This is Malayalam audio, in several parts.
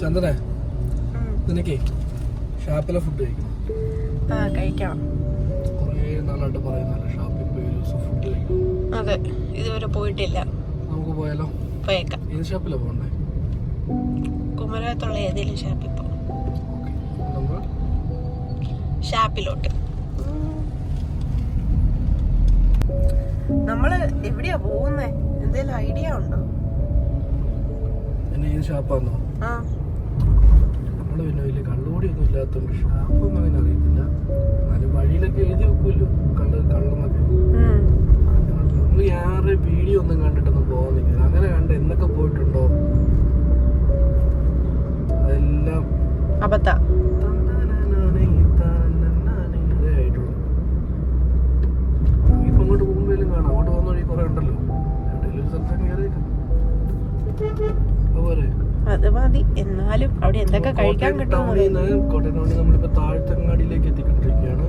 ചന്ദന നിനക്കേ ഷാപ്പിലെ ഫുഡ് കഴിക്കണം? കഴിക്കണം. കുറേ നാളായിട്ട് പറയുന്നല്ലോ ഷാപ്പിൽ പോയി ഫുഡ് കഴിക്കണം. അതെ ഇതുവരെ പോയിട്ടില്ല. നമുക്ക് പോയാലോ? പോയേക്കാം. ഏത് ഷാപ്പിലാണ് പോകണ്ടേ? കുമരകത്തുള്ള ഏതെങ്കിലും ഷാപ്പിൽ പോകും ഷാപ്പിലോട്ട്. നമ്മൾ എവിടെയാ പോകുന്നേ? എന്തേലും ഐഡിയ ഉണ്ടോ? ഷാപ്പാന്നോ? ആ നമ്മൾ പിന്നെ വലിയ കള്ളുകൂടി ഒന്നും ഇല്ലാത്തതുകൊണ്ട് ഷാപ്പൊന്നും അങ്ങനെ അറിയത്തില്ല. എന്നാലും വഴിയിലൊക്കെ എഴുതി വെക്കുമല്ലോ. കള്ള് കള്ളെന്നൊക്കെ. നമ്മൾ ആരുടെ വീഡിയോ ഒന്നും കണ്ടിട്ടൊന്നും പോകുന്നില്ല അങ്ങനെ കണ്ട് എന്നൊക്കെ പോയിട്ടുണ്ടോ? അതെല്ലാം അബദ്ധ. അങ്ങോട്ട് പോകുമ്പോഴും കാണാം. അങ്ങോട്ട് പോകുന്ന വഴി കുറെ ഉണ്ടല്ലോ. എവിടെയെങ്കിലും ഒരു സ്ഥലത്ത് കയറിയേക്കാം അതുപോലെ അത് മതി എന്നാലും അവിടെ എന്തൊക്കെ കഴിക്കാൻ കിട്ടും കോട്ടയം ടൗണിൽ നമ്മളിപ്പോ താഴ്ത്തങ്ങാടിയിലേക്ക് എത്തിക്കൊണ്ടിരിക്കുകയാണ്.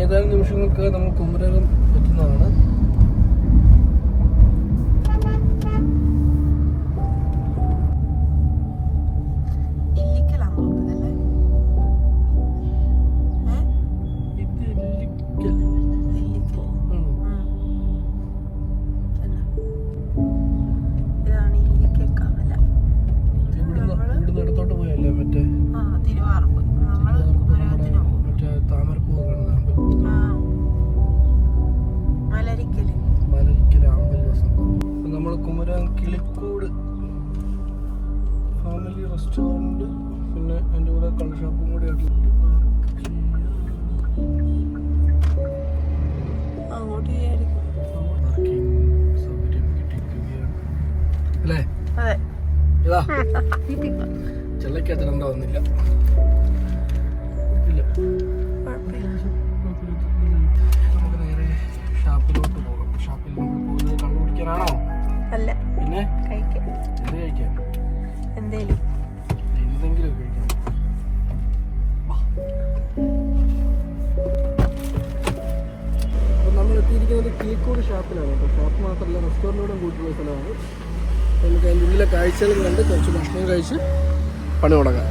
ഏതാനും നിമിഷങ്ങൾക്ക് നമ്മൾ കുമരകം എത്തുന്നതാണ്. കിളിക്കൂട് ഫാമിലി റെസ്റ്റോറന്റ് പിന്നെ എന്റെ കൂടെ കള്ള് ഷോപ്പും കൂടി അങ്ങോട്ട് അല്ലേ? രണ്ടോ വന്നില്ല. കിളിക്കൂട് ഷാപ്പിലാണ് കേട്ടോ. ഷാപ്പ് മാത്രമല്ല റെസ്റ്റോറന്റോടും കൂട്ടിയുള്ള സ്ഥലമാണ്. നമുക്ക് അതിന്റെ ഉള്ളിലെ കാഴ്ചകൾ കണ്ട് കുറച്ച് ഭക്ഷണം കഴിച്ച് പണി തുടങ്ങാം.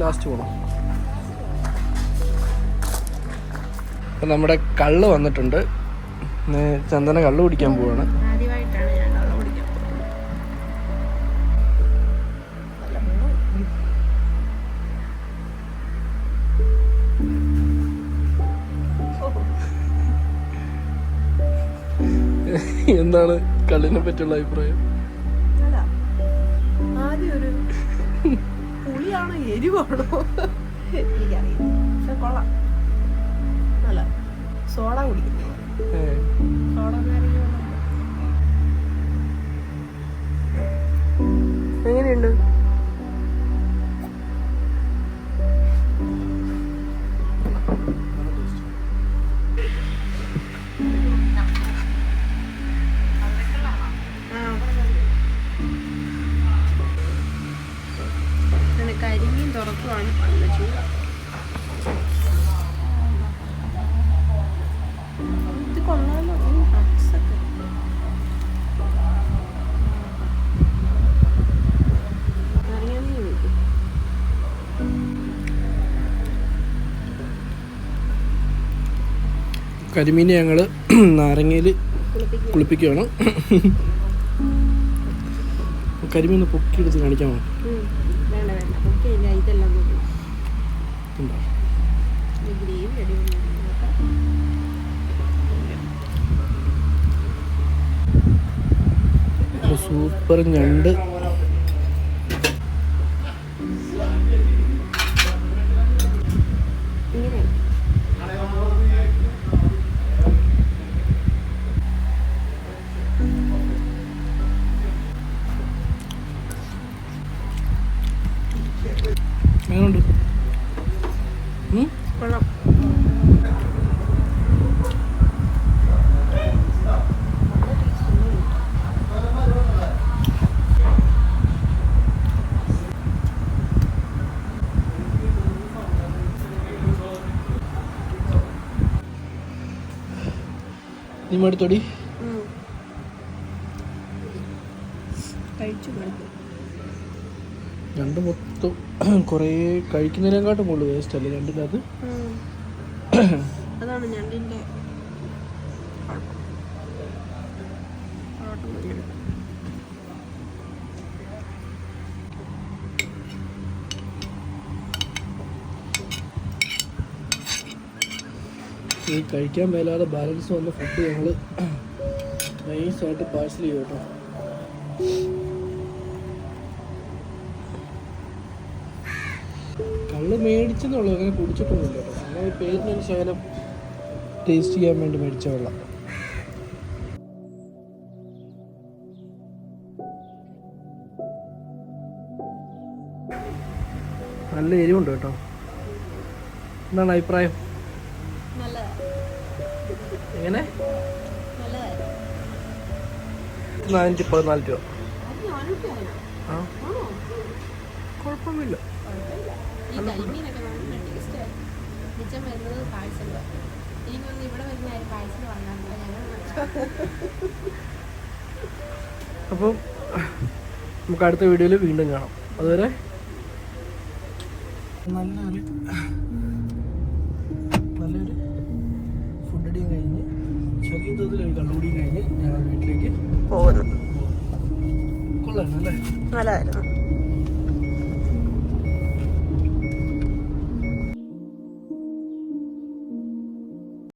ലാസ്റ്റ് പോകണം അപ്പം നമ്മുടെ കള്ള് വന്നിട്ടുണ്ട്. ചന്ദന കള്ള് കുടിക്കാൻ പോവാണ്. എന്താണ് കള്ളിനെ പറ്റിയുള്ള അഭിപ്രായം? പുളിയാണോ എരിവാണോ? എനിക്കറിയില്ല. പക്ഷെ കൊള്ളാം. സോഡ കുടിക്കുന്നു. സോള സോഡ കരിമീനെ ഞങ്ങൾ നാരങ്ങയിൽ കുളിപ്പിക്കുക. കുളിപ്പിക്കുകയാണ്. കരിമീൻ പൊക്കിയെടുത്ത് കാണിക്കാമോ സൂപ്പർ വേണ്ട നീ. കഴിച്ചു രണ്ട് മൊത്തം കുറേ കഴിക്കുന്നതിനെക്കാട്ടും കൂടുതൽ വേസ്റ്റ് അല്ലേ രണ്ടിന്റെ അത് അതാണ് ഞണ്ടിന്റെ പൊറോട്ട ഈ കഴിക്കാൻ മേലാതെ ബാലൻസ് വന്ന ഫുഡ് ഞങ്ങൾ നൈസായിട്ട് പാഴ്സൽ ചെയ്യും കേട്ടോ. കള്ള് മേടിച്ചെന്നുള്ളൂ അങ്ങനെ കുടിച്ചിട്ടൊന്നുമില്ല കേട്ടോ. അങ്ങനെ ഈ പേരിനൊരു ശകലം ടേസ്റ്റ് ചെയ്യാൻ വേണ്ടി മേടിച്ച വെള്ളം. നല്ല എരിവുണ്ട് കേട്ടോ. എന്താണ് അഭിപ്രായം? എങ്ങനെ? നാനൂറ്റി പതിനാല് രൂപ? ആ. കുഴപ്പമില്ല. ഈ കരിമീനൊക്കെ നല്ല ടേസ്റ്റ് മിച്ചം വരുന്നത് പാഴ്സൽ എനിക്കൊന്ന് ഇവിടെ വരുന്ന ആരും പാഴ്സൽ വാങ്ങാറില്ല ഞങ്ങൾ അപ്പം നമുക്ക് അടുത്ത വീഡിയോയിൽ വീണ്ടും കാണാം. അതുവരെ നല്ലൊരു കള്ളുകൂടിയും കഴിഞ്ഞ് ഞങ്ങൾ വീട്ടിലേക്ക് പോകുന്നു കൊള്ളാം അല്ലേ? നല്ലതായിരുന്നു.